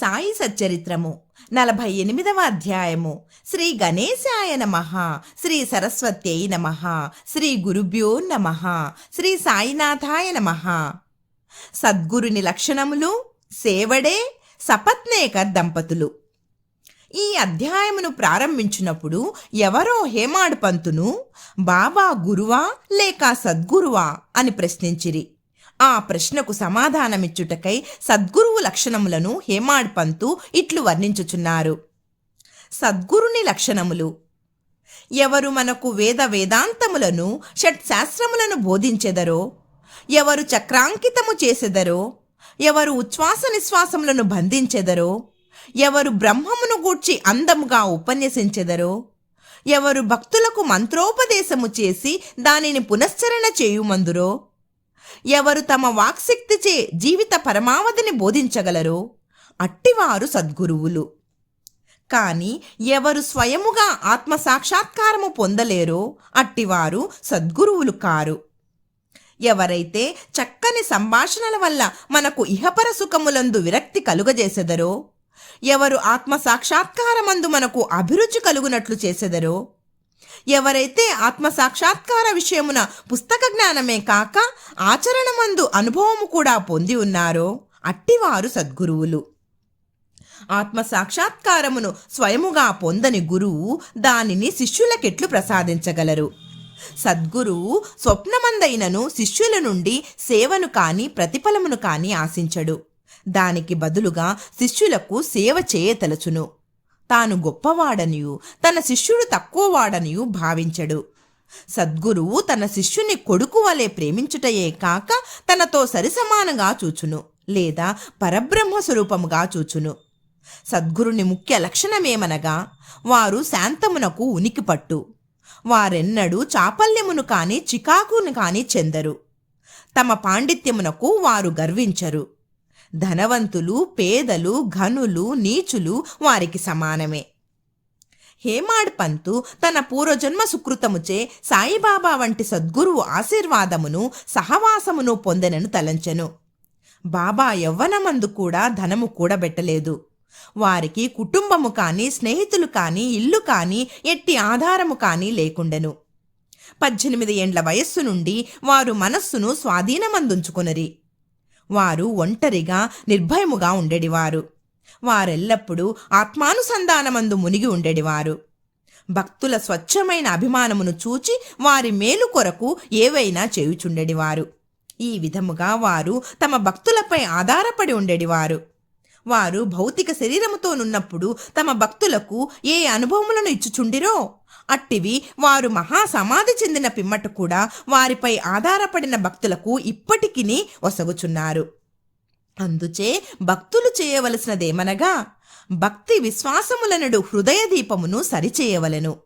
సాయి సచ్చరిత్రము. నలభై ఎనిమిదవ అధ్యాయము. శ్రీ గణేశాయ నమ. శ్రీ సరస్వత్యై నమ. శ్రీ గురుభ్యో నమ. శ్రీ సాయినాథాయ నమ. సద్గురుని లక్షణములు సేవడే సపత్నేకర్ దంపతులు. ఈ అధ్యాయమును ప్రారంభించినప్పుడు ఎవరో హేమాడ్ పంతును బాబా గురువా లేక సద్గురువా అని ప్రశ్నించిరి. ఆ ప్రశ్నకు సమాధానమిచ్చుటకై సద్గురువు లక్షణములను హేమాడ్ పంతు ఇట్లు వర్ణించుచున్నారు. సద్గురుని లక్షణములు. ఎవరు మనకు వేద వేదాంతములను షట్శాస్త్రములను బోధించెదరో? ఎవరు చక్రాంకితము చేసెదరో? ఎవరు ఉచ్ఛ్వాస నిశ్వాసములను బంధించెదరో? ఎవరు బ్రహ్మమును గూర్చి అందముగా ఉపన్యసించెదరో? ఎవరు భక్తులకు మంత్రోపదేశము చేసి దానిని పునశ్చరణ చేయుమందురో? ఎవరు తమ వాక్శక్తిచే జీవిత పరమావధిని బోధించగలరో అట్టివారు సద్గురువులు. కానీ ఎవరు స్వయముగా ఆత్మ సాక్షాత్కారము పొందలేరో అట్టివారు సద్గురువులు కారు. ఎవరైతే చక్కని సంభాషణల వల్ల మనకు ఇహపర సుఖములందు విరక్తి కలుగజేసెదరో ఎవరు ఆత్మ సాక్షాత్కారమందు మనకు అభిరుచి కలుగునట్లు చేసెదరో ఎవరైతే ఆత్మ సాక్షాత్కార విషయమున పుస్తక జ్ఞానమే కాక ఆచరణమందు అనుభవము కూడా పొంది ఉన్నారో అట్టివారు సద్గురువులు. ఆత్మ సాక్షాత్కారమును స్వయముగా పొందని గురువు దానిని శిష్యులకెట్లు ప్రసాదించగలరు. సద్గురువు స్వప్నమందైనను శిష్యుల నుండి సేవను కాని ప్రతిఫలమును కాని ఆశించడు. దానికి బదులుగా శిష్యులకు సేవ చేయతలచును తాను గొప్పవాడనియు తన శిష్యుడు తక్కువవాడనియు భావించడు. సద్గురువు తన శిష్యుని కొడుకు వలె ప్రేమించుటయే కాక తనతో సరిసమానంగా చూచును లేదా పరబ్రహ్మ స్వరూపముగా చూచును. సద్గురుని ముఖ్య లక్షణమేమనగా వారు శాంతమునకు ఉనికి పట్టు వారెన్నడూ చాపల్యమును కాని చికాకును కాని చెందరు. తమ పాండిత్యమునకు వారు గర్వించరు. ధనవంతులు పేదలు ఘనులు నీచులు వారికి సమానమే. హేమాడ్ పంతు తన పూర్వజన్మ సుకృతముచే సాయిబాబా వంటి సద్గురువు ఆశీర్వాదమును సహవాసమును పొందెనను తలంచెను. బాబా యవ్వనమందు కూడా ధనము కూడబెట్టలేదు. వారికి కుటుంబము కానీ స్నేహితులు కానీ ఇల్లు కానీ ఎట్టి ఆధారము కానీ లేకుండెను. పద్దెనిమిది ఏండ్ల వయస్సు నుండి వారు మనస్సును స్వాధీనమందుంచుకొనరి. వారు ఒంటరిగా నిర్భయముగా ఉండేడివారు వారెల్లప్పుడూ ఆత్మానుసంధానమందు మునిగి ఉండేడివారు భక్తుల స్వచ్ఛమైన అభిమానమును చూచి వారి మేలు కొరకు ఏవైనా చేయుచుండెడివారు ఈ విధముగా వారు తమ భక్తులపై ఆధారపడి ఉండేడివారు వారు భౌతిక శరీరముతోనున్నప్పుడు తమ భక్తులకు ఏ అనుభవములను ఇచ్చుచుండిరో అట్టివి వారు మహాసమాధి చెందిన పిమ్మట కూడా వారిపై ఆధారపడిన భక్తులకు ఇప్పటికిని ఒసగుచున్నారు. అందుచే భక్తులు చేయవలసినదేమనగా భక్తి విశ్వాసములనడు హృదయ దీపమును సరిచేయవలెను.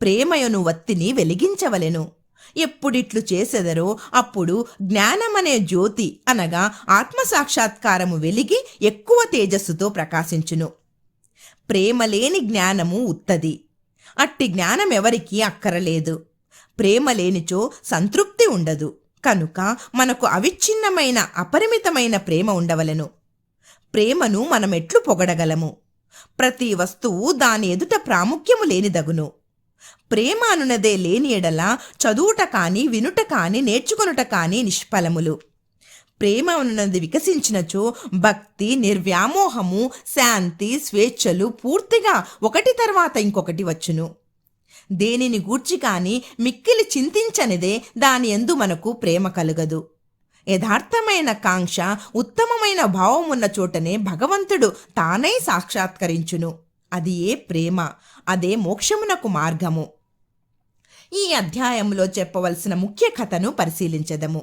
ప్రేమయను వత్తిని వెలిగించవలెను. ఎప్పుడిట్లు చేసెదరో అప్పుడు జ్ఞానమనే జ్యోతి అనగా ఆత్మసాక్షాత్కారము వెలిగి ఎక్కువ తేజస్సుతో ప్రకాశించును. ప్రేమ లేని జ్ఞానము ఉత్తది. అట్టి జ్ఞానం ఎవరికీ అక్కరలేదు. ప్రేమ లేనిచో సంతృప్తి ఉండదు. కనుక మనకు అవిచ్ఛిన్నమైన అపరిమితమైన ప్రేమ ఉండవలెను. ప్రేమను మనమెట్లు పొగడగలము. ప్రతి వస్తువు దాని ఎదుట ప్రాముఖ్యము లేనిదగును. ప్రేమ అనునదే లేని ఎడల చదువుట కాని వినుట కాని నేర్చుకొనుట కాని నిష్ఫలములు. ప్రేమ ఉన్నది వికసించినచో భక్తి నిర్వ్యామోహము శాంతి స్వేచ్ఛలు పూర్తిగా ఒకటి తర్వాత ఇంకొకటి వచ్చును. దేనిని గూర్చి కాని మిక్కిలి చింతించనిదే దాని ఎందు మనకు ప్రేమ కలగదు. యథార్థమైన కాంక్ష ఉత్తమమైన భావమున్న చోటనే భగవంతుడు తానై సాక్షాత్కరించును. అది ఏ ప్రేమ అదే మోక్షమునకు మార్గము. ఈ అధ్యాయంలో చెప్పవలసిన ముఖ్య కథను పరిశీలించదము.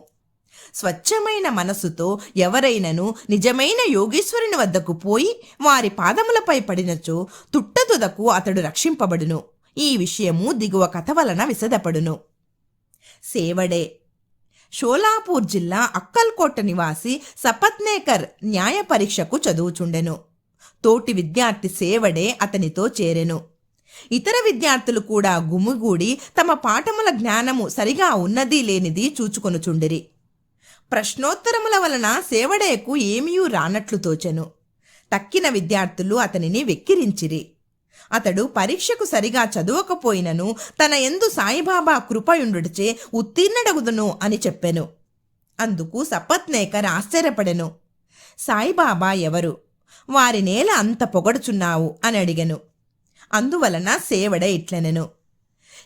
స్వచ్ఛమైన మనసుతో ఎవరైనను నిజమైన యోగేశ్వరుని వద్దకు పోయి వారి పాదములపై పడినచో తుట్టతుదకు అతడు రక్షింపబడును. ఈ విషయము దిగువ కథ వలన విసదపడును సేవడే. షోలాపూర్ జిల్లా అక్కల్కోట నివాసి సపత్నేకర్ న్యాయ పరీక్షకు చదువుచుండెను. తోటి విద్యార్థి సేవడే అతనితో చేరెను. ఇతర విద్యార్థులు కూడా గుమిగూడి తమ పాఠముల జ్ఞానము సరిగా ఉన్నది లేనిది చూచుకొనుచుండిరి. ప్రశ్నోత్తరముల వలన సేవడేకు ఏమీయూ రానట్లు తోచెను. తక్కిన విద్యార్థులు అతనిని వెక్కిరించిరి. అతడు పరీక్షకు సరిగా చదువకపోయినను తన ఎందు సాయిబాబా కృపయుండుడిచే ఉత్తీర్ణడగుదును అని చెప్పెను. అందుకు సపత్నేకర్ ఆశ్చర్యపడెను. సాయిబాబా ఎవరు? వారి నేల అంత పొగడుచున్నావు అని అడిగెను. అందువలన సేవడ ఇట్లనెను.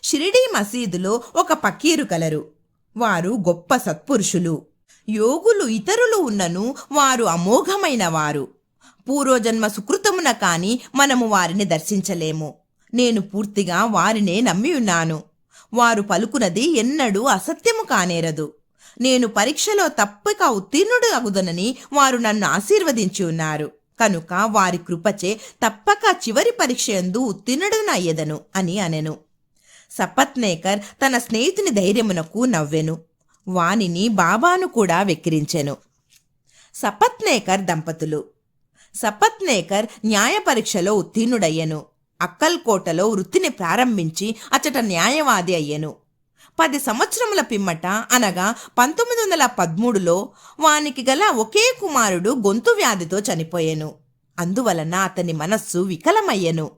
షిరిడీ మసీదులో ఒక పకీరు కలరు. వారు గొప్ప సత్పురుషులు. యోగులు ఇతరులు ఉన్నను వారు అమోఘమైన వారు. పూర్వజన్మ సుకృతమున కాని మనము వారిని దర్శించలేము. నేను పూర్తిగా వారినే నమ్మి ఉన్నాను వారు పలుకునది ఎన్నడూ అసత్యము కానేరదు. నేను పరీక్షలో తప్పక ఉత్తీర్ణుడు అగుదనని వారు నన్ను ఆశీర్వదించి ఉన్నారు. కనుక వారి కృపచే తప్పక చివరి పరీక్ష యందు ఉత్తీర్ణుడునయ్యదను అని అనెను. సపత్నేకర్ తన స్నేహితుని ధైర్యమునకు నవ్వెను. వానిని బాబాను కూడా వెక్కిరించెను. సపత్నేకర్ దంపతులు. సపత్నేకర్ న్యాయ పరీక్షలో ఉత్తీర్ణుడయ్యెను. అక్కల్కోటలో వృత్తిని ప్రారంభించి అచట న్యాయవాది అయ్యను. పది సంవత్సరముల పిమ్మట అనగా పంతొమ్మిది వందల పదమూడులో వానికి గల ఒకే కుమారుడు గొంతు వ్యాధితో చనిపోయెను. అందువలన అతని మనస్సు వికలమయ్యను.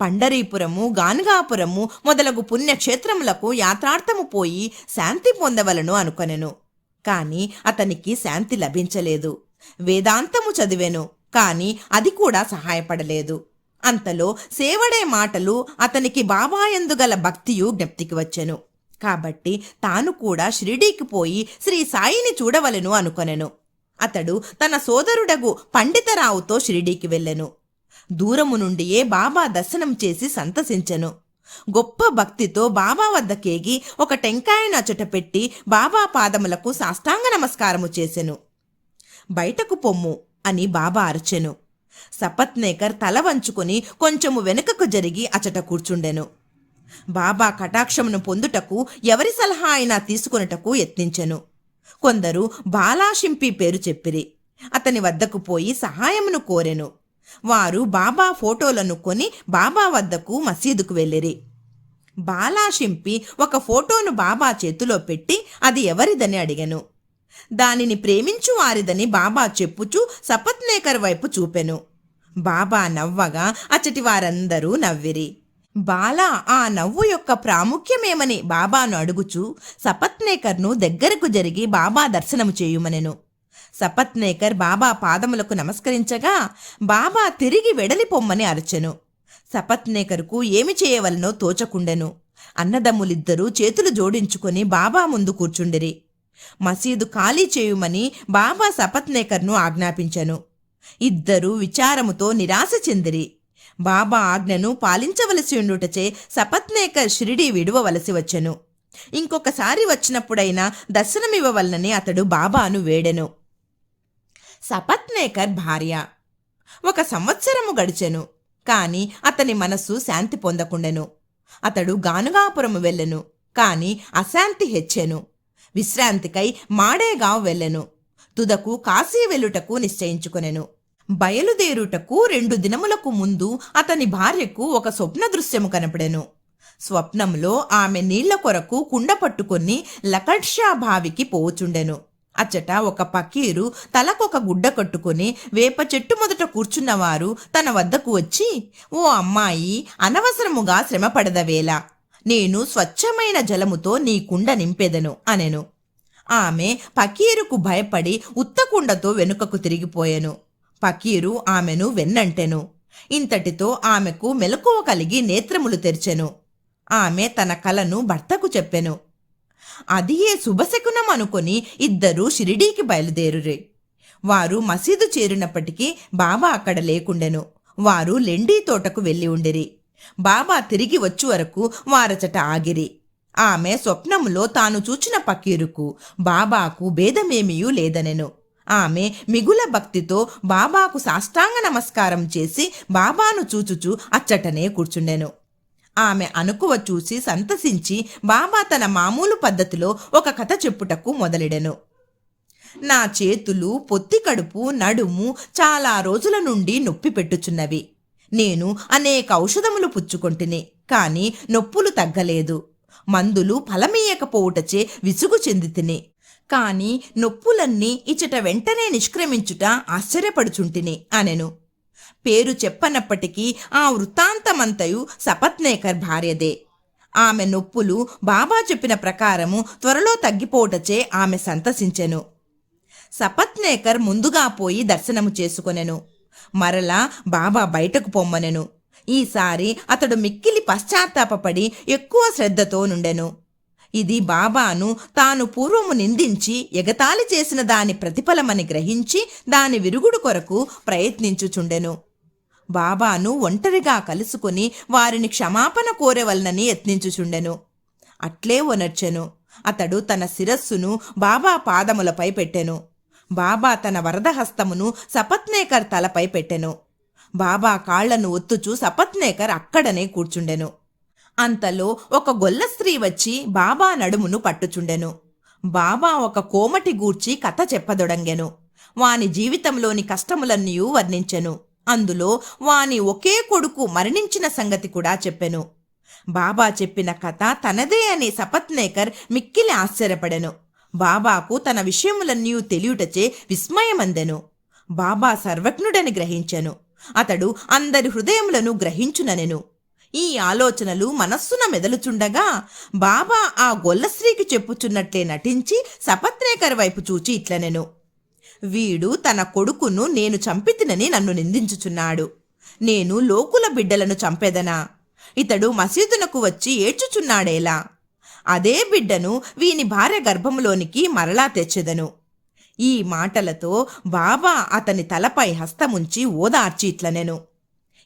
పండరీపురము గానుగాపురము మొదలగు పుణ్యక్షేత్రములకు యాత్రార్థము పోయి శాంతి పొందవలను అనుకొనెను. కాని అతనికి శాంతి లభించలేదు. వేదాంతము చదివెను కాని అది కూడా సహాయపడలేదు. అంతలో సేవడే మాటలు అతనికి బాబాయందుగల భక్తియు జ్ఞప్తికి వచ్చెను. కాబట్టి తాను కూడా షిరిడీకి పోయి శ్రీ సాయిని చూడవలెను అనుకొనెను. అతడు తన సోదరుడగు పండితరావుతో షిరిడీకి వెళ్ళెను. దూరము నుండియే బాబా దర్శనం చేసి సంతసించెను. గొప్ప భక్తితో బాబా వద్దకేగి ఒక టెంకాయను అచట పెట్టి బాబా పాదములకు సాష్టాంగ నమస్కారము చేసెను. బయటకు పొమ్ము అని బాబా అరచెను. సపత్నేకర్ తల వంచుకొని కొంచెము వెనుకకు జరిగి అచట కూర్చుండెను. బాబా కటాక్షమును పొందుటకు ఎవరి సలహా అయినా తీసుకొనుటకు యత్నించెను. కొందరు బాలాషింపి పేరు చెప్పిరి. అతని వద్దకు పోయి సహాయమును కోరెను. వారు బాబా ఫోటోలను కొని బాబా వద్దకు మసీదుకు వెళ్ళిరి. బాలాషింపి ఒక ఫోటోను బాబా చేతిలో పెట్టి అది ఎవరిదని అడిగాను. దానిని ప్రేమించు వారిదని బాబా చెప్పుచూ సపత్నేకర్ వైపు చూపెను. బాబా నవ్వగా అచ్చటి వారందరూ నవ్విరి. బాలా ఆ నవ్వు యొక్క ప్రాముఖ్యమేమని బాబాను అడుగుచూ సపత్నేకర్ను దగ్గరకు జరిగి బాబా దర్శనము చేయుమనెను. సపత్నేకర్ బాబా పాదములకు నమస్కరించగా బాబా తిరిగి వెడలి పొమ్మని అరచెను. సపత్నేకర్కు ఏమి చేయవలనో తోచకుండెను. అన్నదమ్ములిద్దరూ చేతులు జోడించుకొని బాబా ముందు కూర్చుండిరి. మసీదు ఖాళీ చేయుమని బాబా సపత్నేకర్ను ఆజ్ఞాపించెను. ఇద్దరూ విచారముతో నిరాశ చెందిరి. బాబా ఆజ్ఞను పాలించవలసి ఉండుటచే సపత్నేకర్ షిరిడీ విడువవలసి వచ్చెను. ఇంకొకసారి వచ్చినప్పుడైనా దర్శనమివ్వవలనని అతడు బాబాను వేడెను. సపత్నేకర్ భార్య. ఒక సంవత్సరము గడిచెను కాని అతని మనస్సు శాంతి పొందకుండెను. అతడు గానుగాపురము వెళ్ళెను కాని అశాంతి హెచ్చెను. విశ్రాంతికై మాడేగావ్ వెళ్ళెను. తుదకు కాశీ వెళ్ళుటకు నిశ్చయించుకొనెను. బయలుదేరుటకు రెండు దినములకు ముందు అతని భార్యకు ఒక స్వప్న దృశ్యము కనపడెను. స్వప్నంలో ఆమె నీళ్ళ కొరకు కుండ పట్టుకొని లకడ్షా బావికి పోచుండెను. అచ్చట ఒక పకీరు తలకొక గుడ్డ కట్టుకుని వేప చెట్టు మొదట కూర్చున్నవారు తన వద్దకు వచ్చి ఓ అమ్మాయి అనవసరముగా శ్రమపడదవేళ నేను స్వచ్ఛమైన జలముతో నీ కుండ నింపెదను అనెను. ఆమె పకీరుకు భయపడి ఉత్తకుండతో వెనుకకు తిరిగిపోయెను. పకీరు ఆమెను వెన్నంటెను. ఇంతటితో ఆమెకు మెలకువ కలిగి నేత్రములు తెరిచెను. ఆమె తన కలను భర్తకు చెప్పెను. అది ఏ శుభశకునం అనుకొని ఇద్దరూ షిరిడీకి బయలుదేరురే. వారు మసీదు చేరినప్పటికీ బాబా అక్కడ లేకుండెను. వారు లెండీ తోటకు వెళ్ళి ఉండిరి. బాబా తిరిగి వచ్చు వరకు వారచట ఆగిరి. ఆమె స్వప్నములో తాను చూచిన పకీరుకు బాబాకు భేదమేమియూ లేదనెను. ఆమె మిగుల భక్తితో బాబాకు సాష్టాంగ నమస్కారం చేసి బాబాను చూచుచూ అచ్చటనే కూర్చుండెను. ఆమె అనుకువ చూసి సంతసించి బాబా తన మామూలు పద్ధతిలో ఒక కథ చెప్పుటకు మొదలెడెను. నా చేతులు పొత్తి కడుపు నడుము చాలా రోజుల నుండి నొప్పి పెట్టుచున్నవి. నేను అనేక ఔషధములు పుచ్చుకొంటిని కాని నొప్పులు తగ్గలేదు. మందులు ఫలమీయకపోవుటచే విసుగు చెందితిని. కాని నొప్పులన్నీ ఇచట వెంటనే నిష్క్రమించుట ఆశ్చర్యపడుచుంటిని అనెను. పేరు చెప్పనప్పటికీ ఆ వృత్తాంతమంతయు సపత్నేకర్ భార్యదే ఆమె నొప్పులు బాబా చెప్పిన ప్రకారము త్వరలో తగ్గిపోవటచే ఆమె సంతసించెను. సపత్నేకర్ ముందుగా పోయి దర్శనము చేసుకొనెను. మరలా బాబా బయటకు పొమ్మనెను. ఈసారి అతడు మిక్కిలి పశ్చాత్తాపపడి ఎక్కువ శ్రద్ధతో నుండెను. ఇది బాబాను తాను పూర్వము నిందించి ఎగతాళి చేసిన దాని ప్రతిఫలమని గ్రహించి దాని విరుగుడు కొరకు ప్రయత్నించుచుండెను. బాబాను ఒంటరిగా కలుసుకొని వారిని క్షమాపణ కోరవలనని యత్నించుచుండెను. అట్లే ఒనర్చెను. అతడు తన శిరస్సును బాబా పాదములపై పెట్టెను. బాబా తన వరదహస్తమును సపత్నేకర్ తలపై పెట్టెను. బాబా కాళ్ళను ఒత్తుచూ సపత్నేకర్ అక్కడనే కూర్చుండెను. అంతలో ఒక గొల్ల స్త్రీ వచ్చి బాబా నడుమును పట్టుచుండెను. బాబా ఒక కోమటి గూర్చి కథ చెప్పదొడంగెను. వాని జీవితంలోని కష్టములన్నీ వర్ణించెను. అందులో వాని ఒకే కొడుకు మరణించిన సంగతి కూడా చెప్పెను. బాబా చెప్పిన కథ తనదే అని సపత్నేకర్ మిక్కిలి ఆశ్చర్యపడెను. బాబాకు తన విషయములన్నీ తెలియుటచే విస్మయమందెను. బాబా సర్వజ్ఞుడని గ్రహించెను. అతడు అందరి హృదయములను గ్రహించుననెను. ఈ ఆలోచనలు మనస్సున మెదలుచుండగా బాబా ఆ గొల్లశ్రీకి చెప్పుచున్నట్లే నటించి సపత్నేకర్ వైపు చూచి ఇట్లనెను. వీడు తన కొడుకును నేను చంపితినని నన్ను నిందించుచున్నాడు. నేను లోకుల బిడ్డలను చంపెదనా? ఇతడు మసీదునకు వచ్చి ఏడ్చుచున్నాడేలా? అదే బిడ్డను వీని భార్య గర్భములోనికి మరలా తెచ్చెదను. ఈ మాటలతో బాబా అతని తలపై హస్తముంచి ఓదార్చి ఇట్లనెను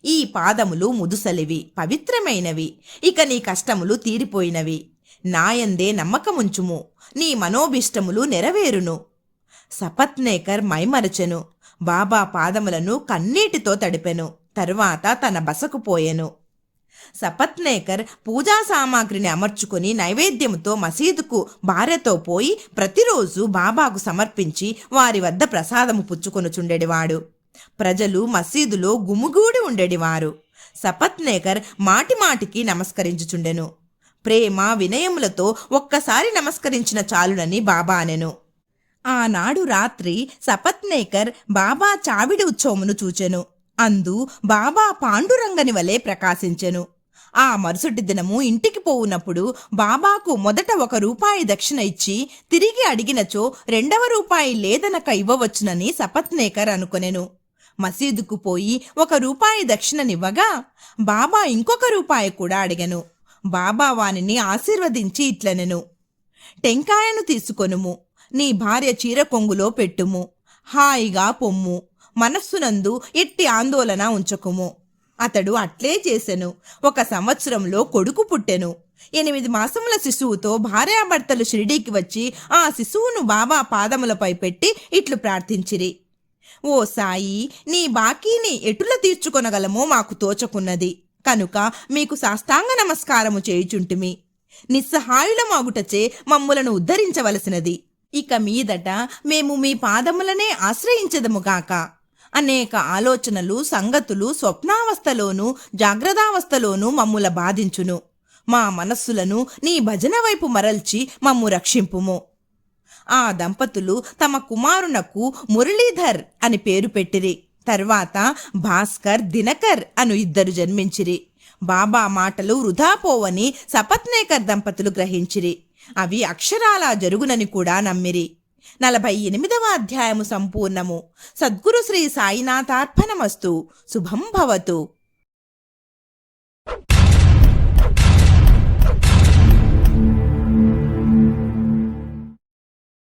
ఈ పాదములు ముదుసలివి పవిత్రమైనవి. ఇక నీ కష్టములు తీరిపోయినవి. నాయందే నమ్మకముంచుము. నీ మనోభిష్టములు నెరవేరును. సపత్నేకర్ మైమరచెను. బాబా పాదములను కన్నీటితో తడిపెను. తరువాత తన బసకు పోయెను. సపత్నేకర్ పూజా సామాగ్రిని అమర్చుకుని నైవేద్యముతో మసీదుకు భార్యతో పోయి ప్రతిరోజు బాబాకు సమర్పించి వారి వద్ద ప్రసాదము పుచ్చుకొనుచుండెడివాడు. ప్రజలు మసీదులో గుమిగూడి ఉండేడివారు. సపత్నేకర్ మాటిమాటికి నమస్కరించుచుండెను. ప్రేమ వినయములతో ఒక్కసారి నమస్కరించిన చాలునని బాబా అనెను. ఆనాడు రాత్రి సపత్నేకర్ బాబా చావిడి ఉత్సవమును చూచెను. అందు బాబా పాండురంగని వలె ప్రకాశించెను. ఆ మరుసటి దినము ఇంటికి పోవునప్పుడు బాబాకు మొదట ఒక రూపాయి దక్షిణ ఇచ్చి తిరిగి అడిగినచో రెండవ రూపాయి లేదనక ఇవ్వవచ్చునని సపత్నేకర్ అనుకొనెను. మసీదుకు పోయి ఒక రూపాయి దక్షిణనివ్వగా బాబా ఇంకొక రూపాయి కూడా అడిగను. బాబా వానిని ఆశీర్వదించి ఇట్లనెను. టెంకాయను తీసుకొనుము. నీ భార్య చీర కొంగులో పెట్టుము. హాయిగా పొమ్ము. మనస్సునందు ఎట్టి ఆందోళన ఉంచకుము. అతడు అట్లే చేసెను. ఒక సంవత్సరంలో కొడుకు పుట్టెను. ఎనిమిది మాసముల శిశువుతో భార్యాభర్తలు షిరిడీకి వచ్చి ఆ శిశువును బాబా పాదములపై పెట్టి ఇట్లు ప్రార్థించిరి. ఓ సాయి నీ బాకీని ఎటుల తీర్చుకొనగలమో మాకు తోచకున్నది. కనుక మీకు సాష్టాంగ నమస్కారము చేయుచుంటిమి. నిస్సహాయులమాగుటచే మమ్ములను ఉద్ధరించవలసినది. ఇక మీదట మేము మీ పాదములనే ఆశ్రయించదముగాక అనేక ఆలోచనలు సంగతులు స్వప్నావస్థలోనూ జాగ్రత్తావస్థలోనూ మమ్ముల బాధించును. మా మనస్సులను నీ భజన వైపు మరల్చి మమ్ము రక్షింపుము. ఆ దంపతులు తమ కుమారునకు మురళీధర్ అని పేరు పెట్టిరి. తర్వాత భాస్కర్ దినకర్ అను ఇద్దరు జన్మించిరి. బాబా మాటలు వృధాపోవని సపత్నేకర్ దంపతులు గ్రహించిరి. అవి అక్షరాలా జరుగునని కూడా నమ్మిరి. నలభై ఎనిమిదవ అధ్యాయము సంపూర్ణము. సద్గురు శ్రీ సాయినాథార్పణమస్తు. శుభం భవతు.